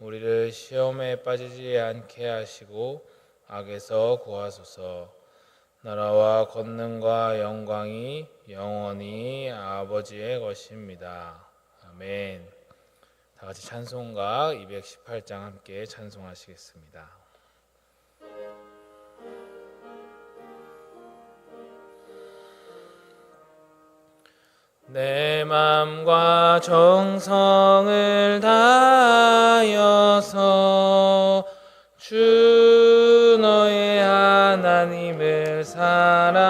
우리를 시험에 빠지지 않게 하시고 악에서 구하소서. 나라와 권능과 영광이 영원히 아버지의 것입니다. 아멘. 다 같이 찬송가 218장 함께 찬송하시겠습니다. 내 맘과 정성을 다하여서 주 너의 하나님을 사랑하라.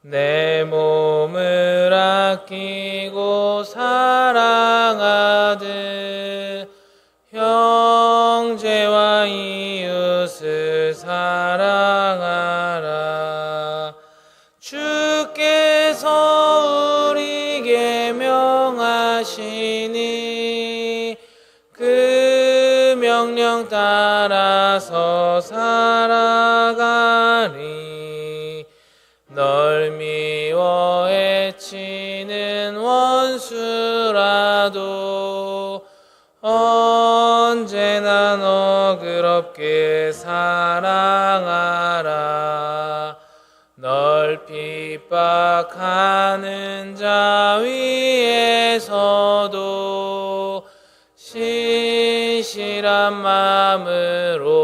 내 몸을 아끼 하시니 그 명령 따라서 살아가리. 널 미워 해치는 원수라도 언제나 너 그럽게 사랑하라. 널 핍박하는 자위 마음으로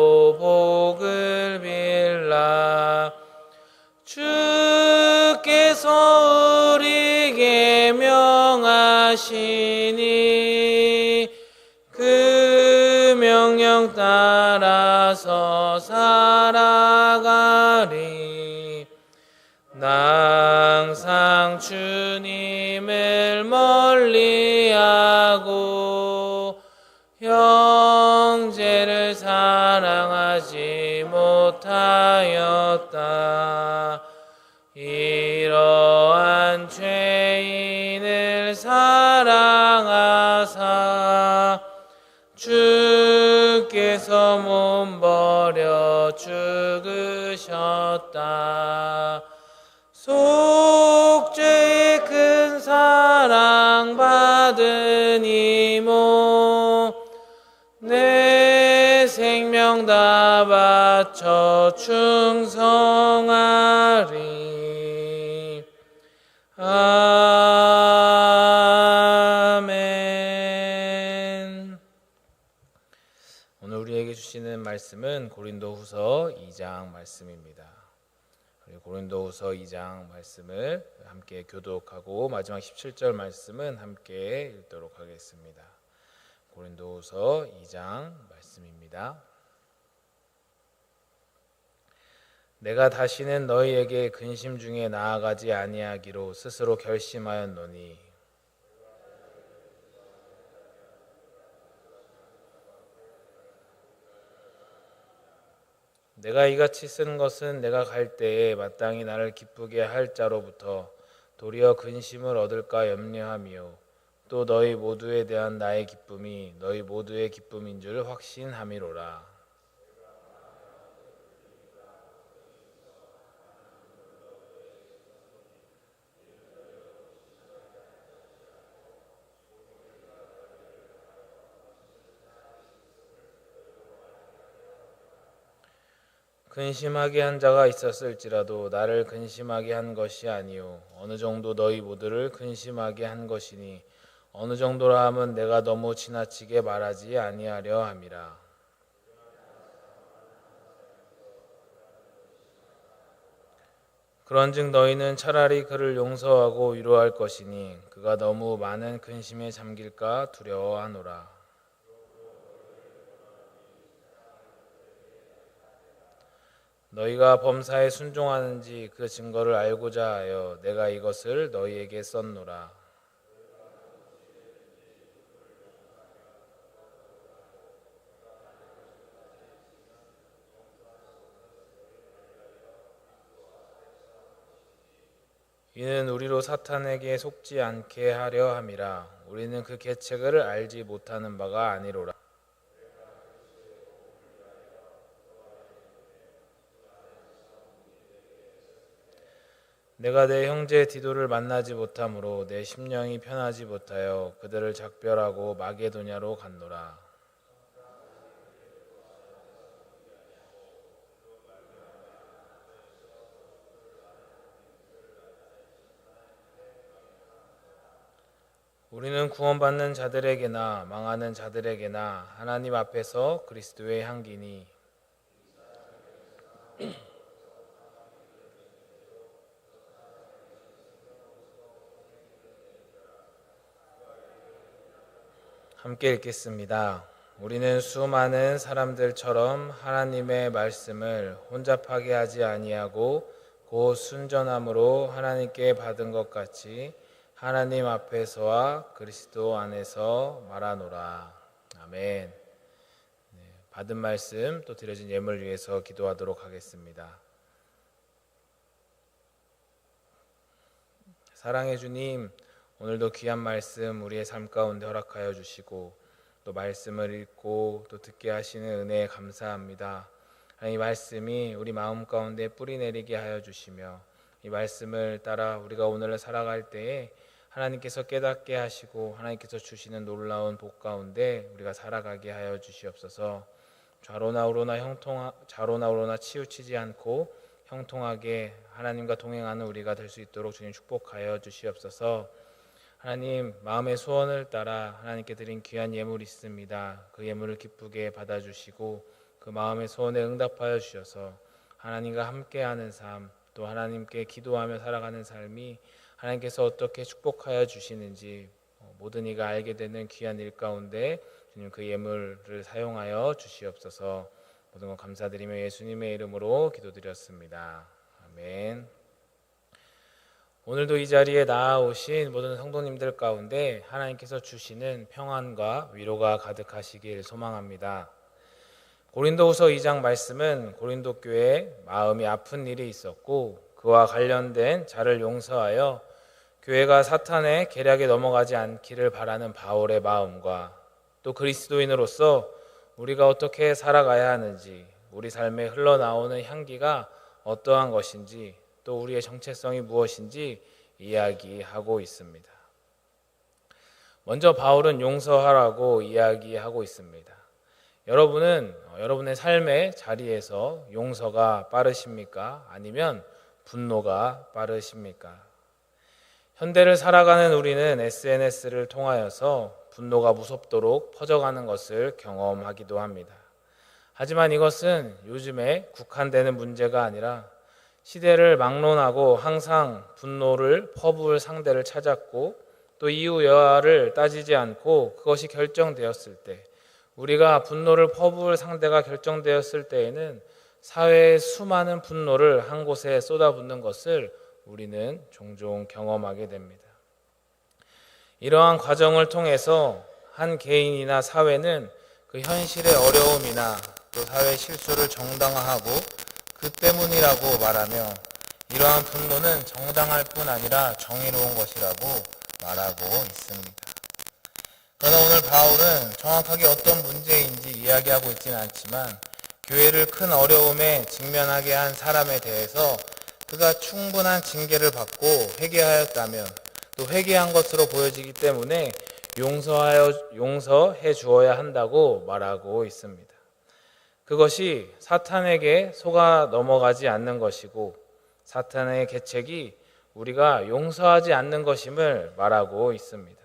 못하였다. 이러한 죄인을 사랑하사 주께서 몸 버려 죽으셨다. 생명 다 바쳐 충성하리 아멘 오늘 우리에게 주시는 말씀은 고린도후서 2장 말씀입니다. 고린도후서 2장 말씀을 함께 교독하고 마지막 17절 말씀은 함께 읽도록 하겠습니다. 고린도후서 2장 말씀입니다. 내가 다시는 너희에게 근심 중에 나아가지 아니하기로 스스로 결심하였노니 내가 이같이 쓴 것은 내가 갈 때에 마땅히 나를 기쁘게 할 자로부터 도리어 근심을 얻을까 염려하며 또 너희 모두에 대한 나의 기쁨이 너희 모두의 기쁨인 줄 확신함이로라. 근심하게 한 자가 있었을지라도 나를 근심하게 한 것이 아니요. 어느 정도 너희 모두를 근심하게 한 것이니 어느 정도라 함은 내가 너무 지나치게 말하지 아니하려 함이라. 그런즉 너희는 차라리 그를 용서하고 위로할 것이니 그가 너무 많은 근심에 잠길까 두려워하노라 너희가 범사에 순종하는지 그 증거를 알고자 하여 내가 이것을 너희에게 썼노라. 이는 우리로 사탄에게 속지 않게 하려 함이라. 우리는 그 계책을 알지 못하는 바가 아니로라. 내가 내 형제 디도를 만나지 못함으로 내 심령이 편하지 못하여 그들을 작별하고 마게도냐로 갔노라. 우리는 구원받는 자들에게나 망하는 자들에게나 하나님 앞에서 그리스도의 향기니 함께 읽겠습니다. 우리는 수많은 사람들처럼 하나님의 말씀을 혼잡하게 하지 아니하고 곧 순전함으로 하나님께 받은 것 같이 하나님 앞에서와 그리스도 안에서 말하노라. 아멘. 네, 받은 말씀 또 드려진 예물 위해서 기도하도록 하겠습니다. 사랑해 주님, 오늘도 귀한 말씀 우리의 삶 가운데 허락하여 주시고 또 말씀을 읽고 또 듣게 하시는 은혜에 감사합니다. 이 말씀이 우리 마음 가운데 뿌리 내리게 하여 주시며 이 말씀을 따라 우리가 오늘을 살아갈 때에 하나님께서 깨닫게 하시고 하나님께서 주시는 놀라운 복 가운데 우리가 살아가게 하여 주시옵소서. 좌로나 우로나 형통 좌로나 우로나 치우치지 않고 형통하게 하나님과 동행하는 우리가 될 수 있도록 주님 축복하여 주시옵소서. 하나님 마음의 소원을 따라 하나님께 드린 귀한 예물이 있습니다. 그 예물을 기쁘게 받아 주시고 그 마음의 소원에 응답하여 주셔서 하나님과 함께하는 삶, 또 하나님께 기도하며 살아가는 삶이 하나님께서 어떻게 축복하여 주시는지 어, 모든 이가 알게 되는 귀한 일 가운데 주님 그 예물을 사용하여 주시옵소서. 모든 것 감사드리며 예수님의 이름으로 기도드렸습니다. 아멘. 오늘도 이 자리에 나아오신 모든 성도님들 가운데 하나님께서 주시는 평안과 위로가 가득하시길 소망합니다. 고린도후서 2장 말씀은 고린도 교회에 마음이 아픈 일이 있었고 그와 관련된 자를 용서하여 교회가 사탄의 계략에 넘어가지 않기를 바라는 바울의 마음과 또 그리스도인으로서 우리가 어떻게 살아가야 하는지 우리 삶에 흘러나오는 향기가 어떠한 것인지 또 우리의 정체성이 무엇인지 이야기하고 있습니다. 먼저 바울은 용서하라고 이야기하고 있습니다. 여러분은 어, 여러분의 삶의 자리에서 용서가 빠르십니까? 아니면 분노가 빠르십니까? 현대를 살아가는 우리는 SNS를 통하여서 분노가 무섭도록 퍼져가는 것을 경험하기도 합니다. 하지만 이것은 요즘에 국한되는 문제가 아니라 시대를 막론하고 항상 분노를 퍼부을 상대를 찾았고 또 이유 여하를 따지지 않고 그것이 결정되었을 때 우리가 분노를 퍼부을 상대가 결정되었을 때에는 사회의 수많은 분노를 한 곳에 쏟아붓는 것을 우리는 종종 경험하게 됩니다. 이러한 과정을 통해서 한 개인이나 사회는 그 현실의 어려움이나 또 사회 실수를 정당화하고 그 때문이라고 말하며 이러한 분노는 정당할 뿐 아니라 정의로운 것이라고 말하고 있습니다. 그러나 오늘 바울은 정확하게 어떤 문제인지 이야기하고 있지는 않지만 교회를 큰 어려움에 직면하게 한 사람에 대해서 그가 충분한 징계를 받고 회개하였다면 또 회개한 것으로 보여지기 때문에 용서하여 용서해 주어야 한다고 말하고 있습니다. 그것이 사탄에게 속아 넘어가지 않는 것이고 사탄의 계책이 우리가 용서하지 않는 것임을 말하고 있습니다.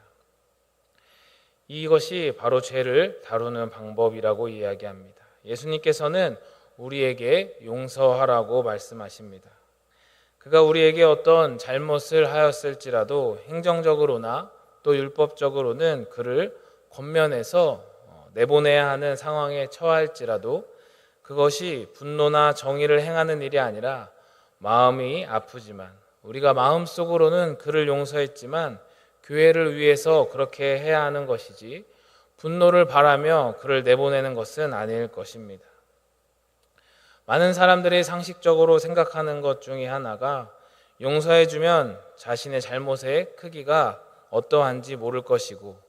이것이 바로 죄를 다루는 방법이라고 이야기합니다. 예수님께서는 우리에게 용서하라고 말씀하십니다. 그가 우리에게 어떤 잘못을 하였을지라도 행정적으로나 또 율법적으로는 그를 권면해서 어, 내보내야 하는 상황에 처할지라도 그것이 분노나 정의를 행하는 일이 아니라 마음이 아프지만 우리가 마음속으로는 그를 용서했지만 교회를 위해서 그렇게 해야 하는 것이지 분노를 바라며 그를 내보내는 것은 아닐 것입니다. 많은 사람들이 상식적으로 생각하는 것 중에 하나가 용서해주면 자신의 잘못의 크기가 어떠한지 모를 것이고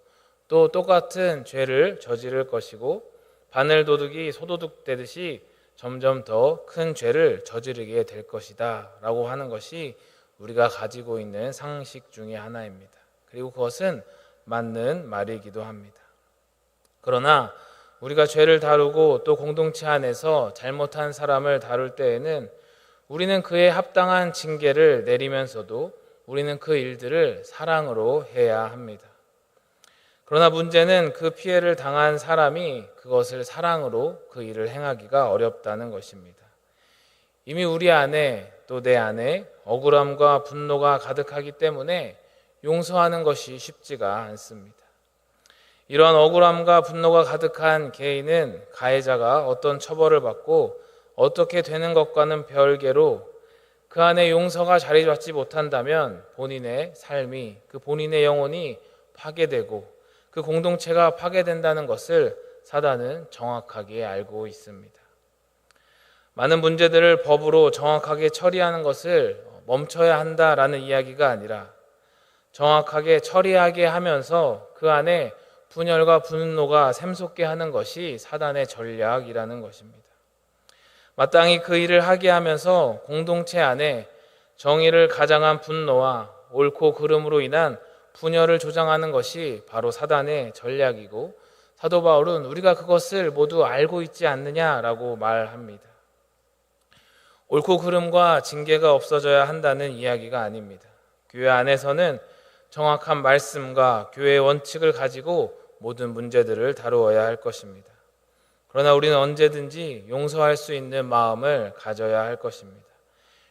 또 똑같은 죄를 저지를 것이고 바늘 도둑이 소도둑 되듯이 점점 더 큰 죄를 저지르게 될 것이다 라고 하는 것이 우리가 가지고 있는 상식 중의 하나입니다. 그리고 그것은 맞는 말이기도 합니다. 그러나 우리가 죄를 다루고 또 공동체 안에서 잘못한 사람을 다룰 때에는 우리는 그에 합당한 징계를 내리면서도 우리는 그 일들을 사랑으로 해야 합니다. 그러나 문제는 그 피해를 당한 사람이 그것을 사랑으로 그 일을 행하기가 어렵다는 것입니다. 이미 우리 안에 또 내 안에 억울함과 분노가 가득하기 때문에 용서하는 것이 쉽지가 않습니다. 이러한 억울함과 분노가 가득한 개인은 가해자가 어떤 처벌을 받고 어떻게 되는 것과는 별개로 그 안에 용서가 자리 잡지 못한다면 본인의 삶이 그 본인의 영혼이 파괴되고 그 공동체가 파괴된다는 것을 사단은 정확하게 알고 있습니다. 많은 문제들을 법으로 정확하게 처리하는 것을 멈춰야 한다라는 이야기가 아니라 정확하게 처리하게 하면서 그 안에 분열과 분노가 샘솟게 하는 것이 사단의 전략이라는 것입니다. 마땅히 그 일을 하게 하면서 공동체 안에 정의를 가장한 분노와 옳고 그름으로 인한 분열을 조장하는 것이 바로 사단의 전략이고 사도 바울은 우리가 그것을 모두 알고 있지 않느냐라고 말합니다. 옳고 그름과 징계가 없어져야 한다는 이야기가 아닙니다. 교회 안에서는 정확한 말씀과 교회의 원칙을 가지고 모든 문제들을 다루어야 할 것입니다. 그러나 우리는 언제든지 용서할 수 있는 마음을 가져야 할 것입니다.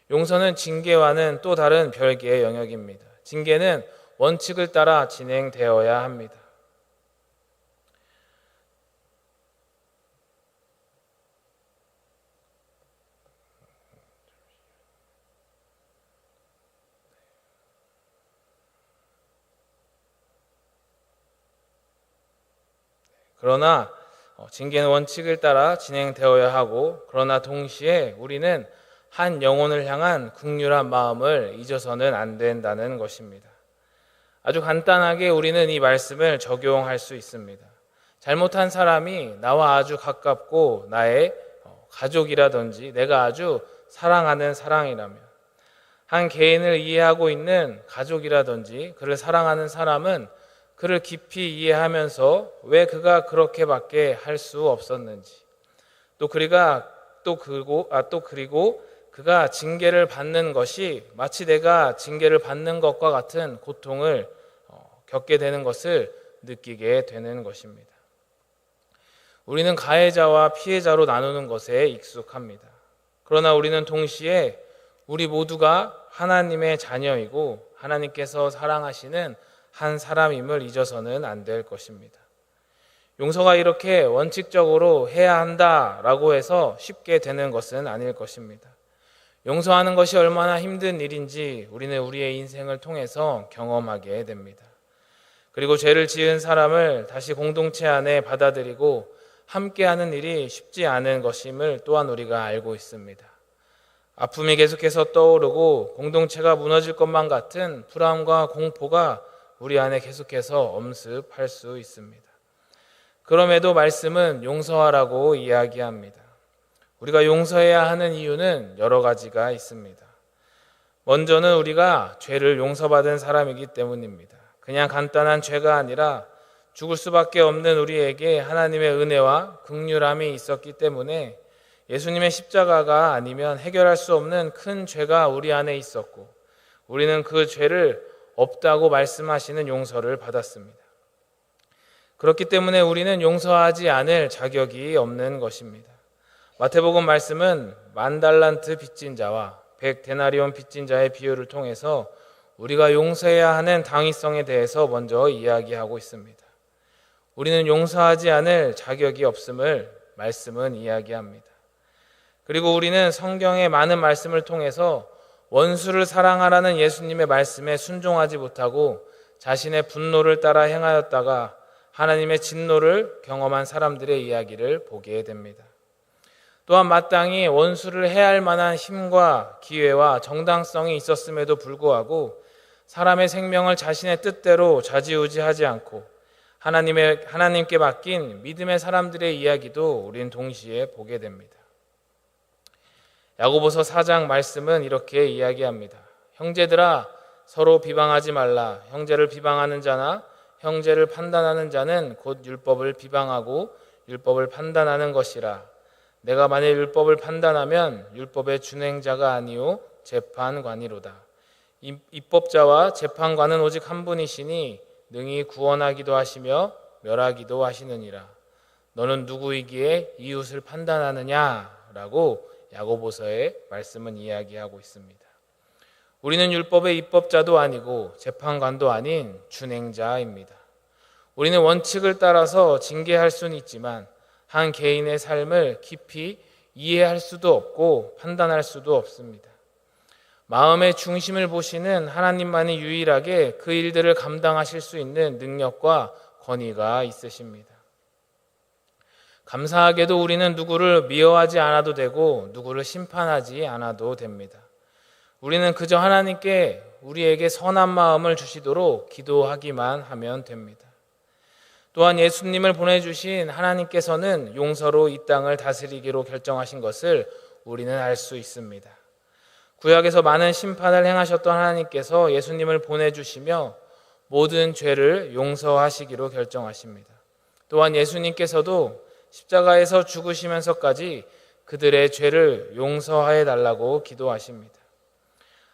용서는 징계와는 또 다른 별개의 영역입니다. 징계는 원칙을 따라 진행되어야 합니다. 그러나 어, 징계는 원칙을 따라 진행되어야 하고 그러나 동시에 우리는 한 영혼을 향한 극률한 마음을 잊어서는 안 된다는 것입니다. 아주 간단하게 우리는 이 말씀을 적용할 수 있습니다. 잘못한 사람이 나와 아주 가깝고 나의 어, 가족이라든지 내가 아주 사랑하는 사랑이라면 한 개인을 이해하고 있는 가족이라든지 그를 사랑하는 사람은 그를 깊이 이해하면서 왜 그가 그렇게밖에 할 수 없었는지 또 그리가 또 그리고 아 또 그리고 그가 징계를 받는 것이 마치 내가 징계를 받는 것과 같은 고통을 어, 겪게 되는 것을 느끼게 되는 것입니다. 우리는 가해자와 피해자로 나누는 것에 익숙합니다. 그러나 우리는 동시에 우리 모두가 하나님의 자녀이고 하나님께서 사랑하시는 한 사람임을 잊어서는 안 될 것입니다. 용서가 이렇게 원칙적으로 해야 한다라고 해서 쉽게 되는 것은 아닐 것입니다. 용서하는 것이 얼마나 힘든 일인지 우리는 우리의 인생을 통해서 경험하게 됩니다. 그리고 죄를 지은 사람을 다시 공동체 안에 받아들이고 함께하는 일이 쉽지 않은 것임을 또한 우리가 알고 있습니다. 아픔이 계속해서 떠오르고 공동체가 무너질 것만 같은 불안과 공포가 우리 안에 계속해서 엄습할 수 있습니다. 그럼에도 말씀은 용서하라고 이야기합니다. 우리가 용서해야 하는 이유는 여러 가지가 있습니다. 먼저는 우리가 죄를 용서받은 사람이기 때문입니다. 그냥 간단한 죄가 아니라 죽을 수밖에 없는 우리에게 하나님의 은혜와 극률함이 있었기 때문에 예수님의 십자가가 아니면 해결할 수 없는 큰 죄가 우리 안에 있었고 우리는 그 죄를 없다고 말씀하시는 용서를 받았습니다. 그렇기 때문에 우리는 용서하지 않을 자격이 없는 것입니다. 마태복음 말씀은 만 달란트 빚진 자와 백 데나리온 빚진 자의 비유를 통해서 우리가 용서해야 하는 당위성에 대해서 먼저 이야기하고 있습니다. 우리는 용서하지 않을 자격이 없음을 말씀은 이야기합니다. 그리고 우리는 성경의 많은 말씀을 통해서 원수를 사랑하라는 예수님의 말씀에 순종하지 못하고 자신의 분노를 따라 행하였다가 하나님의 진노를 경험한 사람들의 이야기를 보게 됩니다. 또한 마땅히 원수를 해할 만한 힘과 기회와 정당성이 있었음에도 불구하고 사람의 생명을 자신의 뜻대로 좌지우지하지 않고 하나님의 하나님께 맡긴 믿음의 사람들의 이야기도 우리는 동시에 보게 됩니다. 야고보서 4장 말씀은 이렇게 이야기합니다. 형제들아 서로 비방하지 말라. 형제를 비방하는 자나 형제를 판단하는 자는 곧 율법을 비방하고 율법을 판단하는 것이라. 내가 만일 율법을 판단하면 율법의 준행자가 아니요 재판관이로다. 입법자와 재판관은 오직 한 분이시니 능히 구원하기도 하시며 멸하기도 하시느니라. 너는 누구이기에 이웃을 판단하느냐라고 야고보서의 말씀은 이야기하고 있습니다. 우리는 율법의 입법자도 아니고 재판관도 아닌 준행자입니다. 우리는 원칙을 따라서 징계할 수는 있지만 한 개인의 삶을 깊이 이해할 수도 없고 판단할 수도 없습니다. 마음의 중심을 보시는 하나님만이 유일하게 그 일들을 감당하실 수 있는 능력과 권위가 있으십니다. 감사하게도 우리는 누구를 미워하지 않아도 되고 누구를 심판하지 않아도 됩니다. 우리는 그저 하나님께 우리에게 선한 마음을 주시도록 기도하기만 하면 됩니다. 또한 예수님을 보내주신 하나님께서는 용서로 이 땅을 다스리기로 결정하신 것을 우리는 알 수 있습니다. 구약에서 많은 심판을 행하셨던 하나님께서 예수님을 보내주시며 모든 죄를 용서하시기로 결정하십니다. 또한 예수님께서도 십자가에서 죽으시면서까지 그들의 죄를 용서하여 달라고 기도하십니다.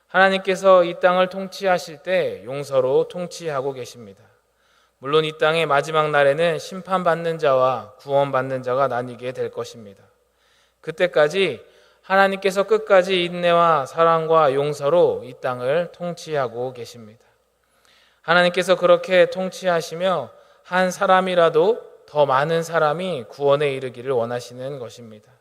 하나님께서 이 땅을 통치하실 때 용서로 통치하고 계십니다. 물론 이 땅의 마지막 날에는 심판받는 자와 구원받는 자가 나뉘게 될 것입니다. 그때까지 하나님께서 끝까지 인내와 사랑과 용서로 이 땅을 통치하고 계십니다. 하나님께서 그렇게 통치하시며 한 사람이라도 더 많은 사람이 구원에 이르기를 원하시는 것입니다.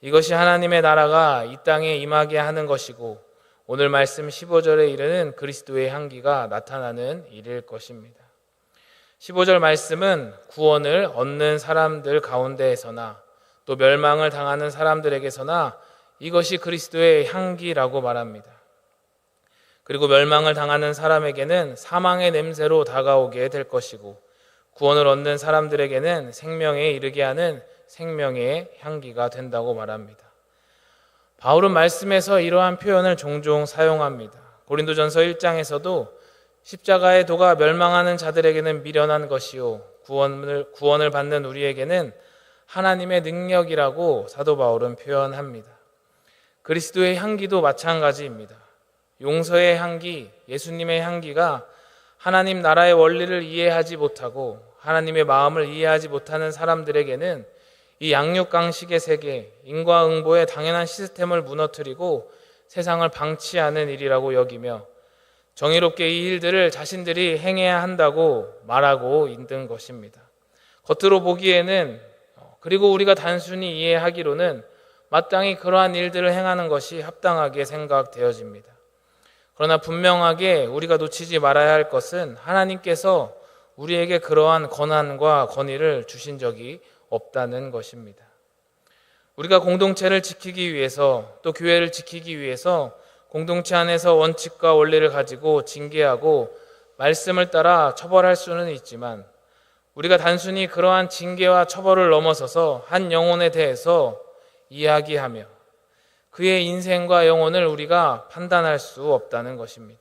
이것이 하나님의 나라가 이 땅에 임하게 하는 것이고 오늘 말씀 15절에 이르는 그리스도의 향기가 나타나는 일일 것입니다. 15절 말씀은 구원을 얻는 사람들 가운데에서나 또 멸망을 당하는 사람들에게서나 이것이 그리스도의 향기라고 말합니다. 그리고 멸망을 당하는 사람에게는 사망의 냄새로 다가오게 될 것이고 구원을 얻는 사람들에게는 생명에 이르게 하는 생명의 향기가 된다고 말합니다. 바울은 말씀에서 이러한 표현을 종종 사용합니다. 고린도전서 1장에서도 십자가의 도가 멸망하는 자들에게는 미련한 것이요 구원을 구원을 받는 우리에게는 하나님의 능력이라고 사도 바울은 표현합니다. 그리스도의 향기도 마찬가지입니다. 용서의 향기, 예수님의 향기가 하나님 나라의 원리를 이해하지 못하고 하나님의 마음을 이해하지 못하는 사람들에게는 이 양육강식의 세계, 인과응보의 당연한 시스템을 무너뜨리고 세상을 방치하는 일이라고 여기며 정의롭게 이 일들을 자신들이 행해야 한다고 말하고 있는 것입니다. 겉으로 보기에는 그리고 우리가 단순히 이해하기로는 마땅히 그러한 일들을 행하는 것이 합당하게 생각되어집니다. 그러나 분명하게 우리가 놓치지 말아야 할 것은 하나님께서 우리에게 그러한 권한과 권위를 주신 적이 없다는 것입니다. 우리가 공동체를 지키기 위해서 또 교회를 지키기 위해서 공동체 안에서 원칙과 원리를 가지고 징계하고 말씀을 따라 처벌할 수는 있지만 우리가 단순히 그러한 징계와 처벌을 넘어서서 한 영혼에 대해서 이야기하며 그의 인생과 영혼을 우리가 판단할 수 없다는 것입니다.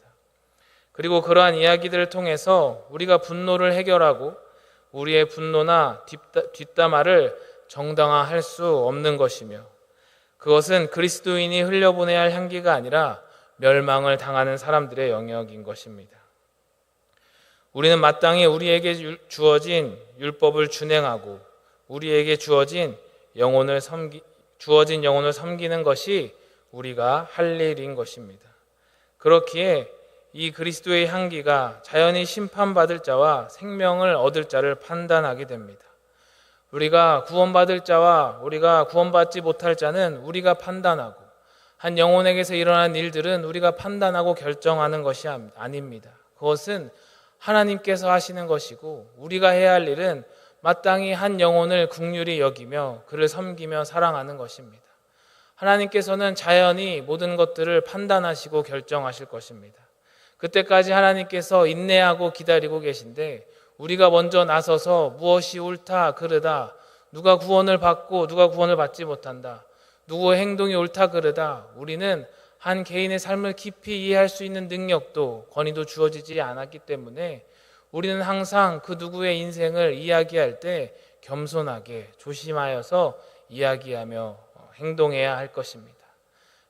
그리고 그러한 이야기들을 통해서 우리가 분노를 해결하고 우리의 분노나 뒷담화를 정당화할 수 없는 것이며 그것은 그리스도인이 흘려보내야 할 향기가 아니라 멸망을 당하는 사람들의 영역인 것입니다. 우리는 마땅히 우리에게 주어진 율법을 준행하고 우리에게 주어진 영혼을 섬기, 주어진 영혼을 섬기는 것이 우리가 할 일인 것입니다. 그렇기에 이 그리스도의 향기가 자연히 심판받을 자와 생명을 얻을 자를 판단하게 됩니다. 우리가 구원받을 자와 우리가 구원받지 못할 자는 우리가 판단하고 한 영혼에게서 일어난 일들은 우리가 판단하고 결정하는 것이 아닙니다. 그것은 하나님께서 하시는 것이고 우리가 해야 할 일은 마땅히 한 영혼을 국률이 여기며 그를 섬기며 사랑하는 것입니다. 하나님께서는 자연히 모든 것들을 판단하시고 결정하실 것입니다. 그때까지 하나님께서 인내하고 기다리고 계신데 우리가 먼저 나서서 무엇이 옳다 그르다 누가 구원을 받고 누가 구원을 받지 못한다 누구의 행동이 옳다 그르다 우리는 한 개인의 삶을 깊이 이해할 수 있는 능력도 권위도 주어지지 않았기 때문에 우리는 항상 그 누구의 인생을 이야기할 때 겸손하게 조심하여서 이야기하며 행동해야 할 것입니다.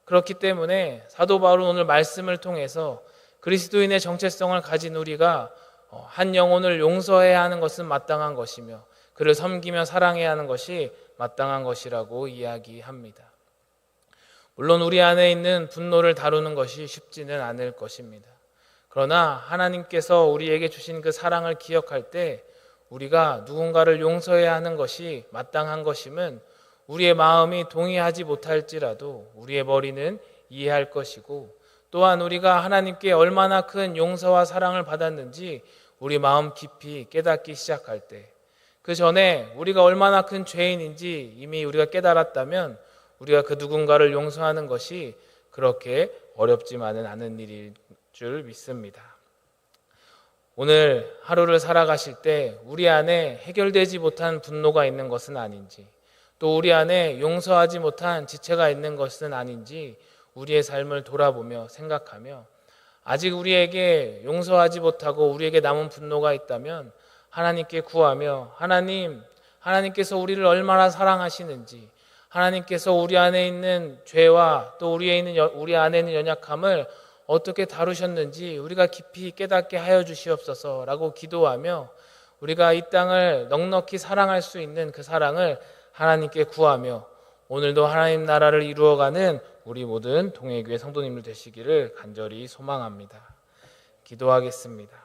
그렇기 때문에 사도 바울은 오늘 말씀을 통해서 그리스도인의 정체성을 가진 우리가 어, 한 영혼을 용서해야 하는 것은 마땅한 것이며 그를 섬기며 사랑해야 하는 것이 마땅한 것이라고 이야기합니다. 물론 우리 안에 있는 분노를 다루는 것이 쉽지는 않을 것입니다. 그러나 하나님께서 우리에게 주신 그 사랑을 기억할 때 우리가 누군가를 용서해야 하는 것이 마땅한 것임은 우리의 마음이 동의하지 못할지라도 우리의 머리는 이해할 것이고 또한 우리가 하나님께 얼마나 큰 용서와 사랑을 받았는지 우리 마음 깊이 깨닫기 시작할 때 그 전에 우리가 얼마나 큰 죄인인지 이미 우리가 깨달았다면 우리가 그 누군가를 용서하는 것이 그렇게 어렵지만은 않은 일일 줄 믿습니다. 오늘 하루를 살아가실 때 우리 안에 해결되지 못한 분노가 있는 것은 아닌지 또 우리 안에 용서하지 못한 지체가 있는 것은 아닌지 우리의 삶을 돌아보며 생각하며 아직 우리에게 용서하지 못하고 우리에게 남은 분노가 있다면 하나님께 구하며 하나님, 하나님께서 우리를 얼마나 사랑하시는지 하나님께서 우리 안에 있는 죄와 또 우리에 있는 여- 우리 안에 있는 연약함을 어떻게 다루셨는지 우리가 깊이 깨닫게 하여 주시옵소서라고 기도하며 우리가 이 땅을 넉넉히 사랑할 수 있는 그 사랑을 하나님께 구하며 오늘도 하나님 나라를 이루어가는 우리 모든 동해교회 성도님들 되시기를 간절히 소망합니다. 기도하겠습니다.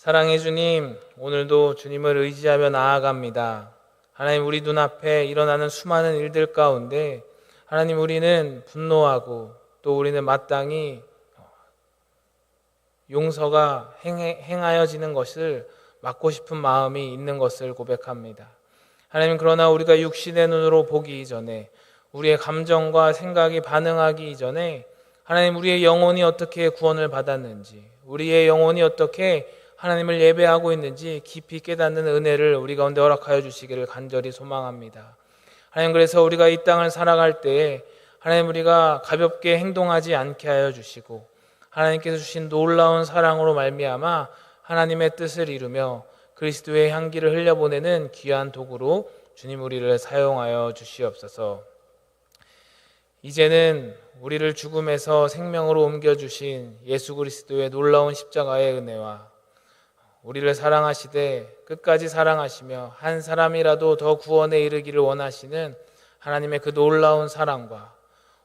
사랑해 주님, 오늘도 주님을 의지하며 나아갑니다. 하나님 우리 눈앞에 일어나는 수많은 일들 가운데 하나님 우리는 분노하고 또 우리는 마땅히 용서가 행하여지는 것을 막고 싶은 마음이 있는 것을 고백합니다. 하나님 그러나 우리가 육신의 눈으로 보기 이전에 우리의 감정과 생각이 반응하기 이전에 하나님 우리의 영혼이 어떻게 구원을 받았는지 우리의 영혼이 어떻게 하나님을 예배하고 있는지 깊이 깨닫는 은혜를 우리 가운데 허락하여 주시기를 간절히 소망합니다. 하나님 그래서 우리가 이 땅을 살아갈 때에 하나님 우리가 가볍게 행동하지 않게 하여 주시고 하나님께서 주신 놀라운 사랑으로 말미암아 하나님의 뜻을 이루며 그리스도의 향기를 흘려보내는 귀한 도구로 주님 우리를 사용하여 주시옵소서. 이제는 우리를 죽음에서 생명으로 옮겨 주신 예수 그리스도의 놀라운 십자가의 은혜와 우리를 사랑하시되 끝까지 사랑하시며 한 사람이라도 더 구원에 이르기를 원하시는 하나님의 그 놀라운 사랑과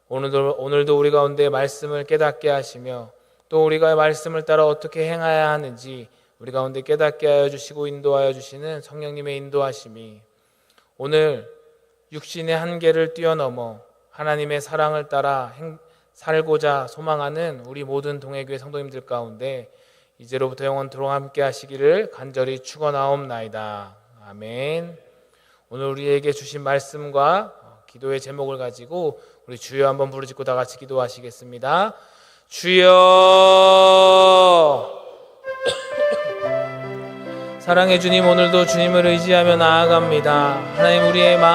오늘도 오늘도 우리 가운데 말씀을 깨닫게 하시며 또 우리가 말씀을 따라 어떻게 행해야 하는지 우리 가운데 깨닫게 하여 주시고 인도하여 주시는 성령님의 인도하심이 오늘 육신의 한계를 뛰어넘어 하나님의 사랑을 따라 행- 살고자 소망하는 우리 모든 동해교회 성도님들 가운데 이제로부터 영원토록 함께 하시기를 간절히 축원하옵나이다. 아멘. 오늘 우리에게 주신 말씀과 어, 기도의 제목을 가지고 우리 주여 한번 부르짖고 다 같이 기도하시겠습니다. 주여 사랑해 주님 오늘도 주님을 의지하며 나아갑니다. 하나님 우리의 마음